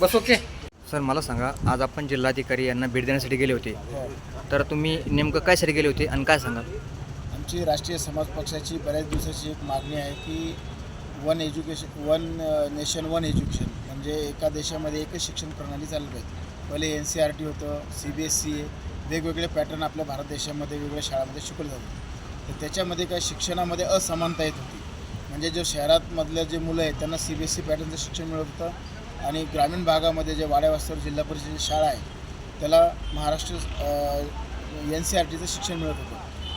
बस okay. Sir मला सांगा आज आपण जिल्हाधिकारी यांना भेट देण्यासाठी गेले होते. तर तुम्ही नेमकं कायसाठी गेले होते आणि काय सांगा आमची राष्ट्रीय समाज पक्षाची बऱ्याच दिवसाची एक मागणी आहे की one education one nation one education म्हणजे एका देशामध्ये एकच शिक्षण प्रणाली चालू पाहिजे पहिले एन सी आर टी होतं सी बी एस सी ए वेगवेगळे पॅटर्न आपल्या भारत देशामध्ये वेगवेगळ्या शाळांमध्ये शिकवले जातात. तर त्याच्यामध्ये काय शिक्षणामध्ये असमानता येत होती. म्हणजे जे शहरातमधले जे मुलं आहेत त्यांना सी बी एस सी पॅटर्नचं शिक्षण मिळत होतं. आणि ग्रामीण भागामध्ये जे वाड्यावास्तवर जिल्हा परिषदेची शाळा आहे त्याला महाराष्ट्र एन सी आर टीचं शिक्षण मिळत होतं.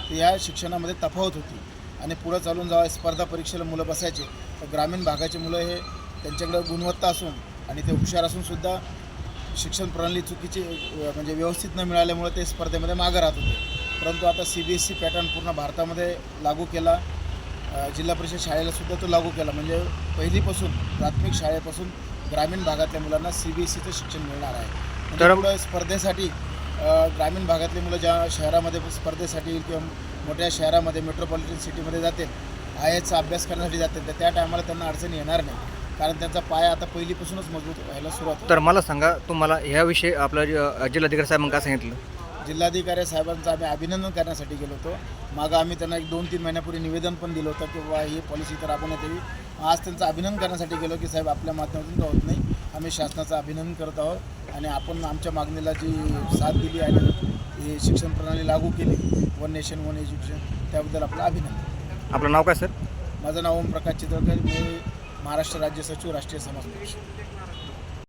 तर ह्या शिक्षणामध्ये तफावत होती. आणि पुढं चालून जेव्हा स्पर्धा परीक्षेला मुलं बसायचे तर ग्रामीण भागाचे मुलं हे त्यांच्याकडे गुणवत्ता असून आणि ते हुशार असूनसुद्धा शिक्षण प्रणाली चुकीची म्हणजे व्यवस्थित न मिळाल्यामुळे ते स्पर्धेमध्ये मागं राहत होते. परंतु आता C B S C pattern पूर्ण भारतामध्ये लागू केला. जिल्हा परिषद शाळेला सुद्धा तो लागू केला. म्हणजे पहिलीपासून प्राथमिक शाळेपासून ग्रामीण भागातल्या मुलांना सी बी एस सीचं शिक्षण मिळणार आहे. म्हणजे तर- पुढं स्पर्धेसाठी ग्रामीण भागातले मुलं ज्या शहरामध्ये स्पर्धेसाठी किंवा मोठ्या शहरामध्ये मेट्रोपॉलिटन सिटीमध्ये जातील आय एचा अभ्यास करण्यासाठी जातील तर त्या टायमाला त्यांना अडचण येणार नाही. कारण त्यांचा पाया आता पहिलीपासूनच मजबूत व्हायला सुरुवात. तर मला सांगा तुम्हाला ह्याविषयी आपलं जिल्हाधिकारी साहेबांनी काय सांगितलं? जिल्हाधिकारी साहेबांचं आम्ही अभिनंदन करण्यासाठी गेलो होतो. मागं आम्ही त्यांना एक दोन तीन महिन्यापूर्वी निवेदन पण दिलं होतं की बाबा ही पॉलिसी तर राबवण्यात यावी. आज त्यांचं अभिनंदन करण्यासाठी गेलो की साहेब आपल्या माध्यमातून होत नाही. आम्ही शासनाचं अभिनंदन करत आहोत आणि आपण आमच्या मागणीला जी साथ दिली आणि ही शिक्षण प्रणाली लागू केली वन नेशन वन एज्युकेशन त्याबद्दल आपलं अभिनंदन. आपलं नाव काय सर? माझं नाव ओमप्रकाश चितळकर मी महाराष्ट्र राज्य सचिव राष्ट्रीय समाज पक्ष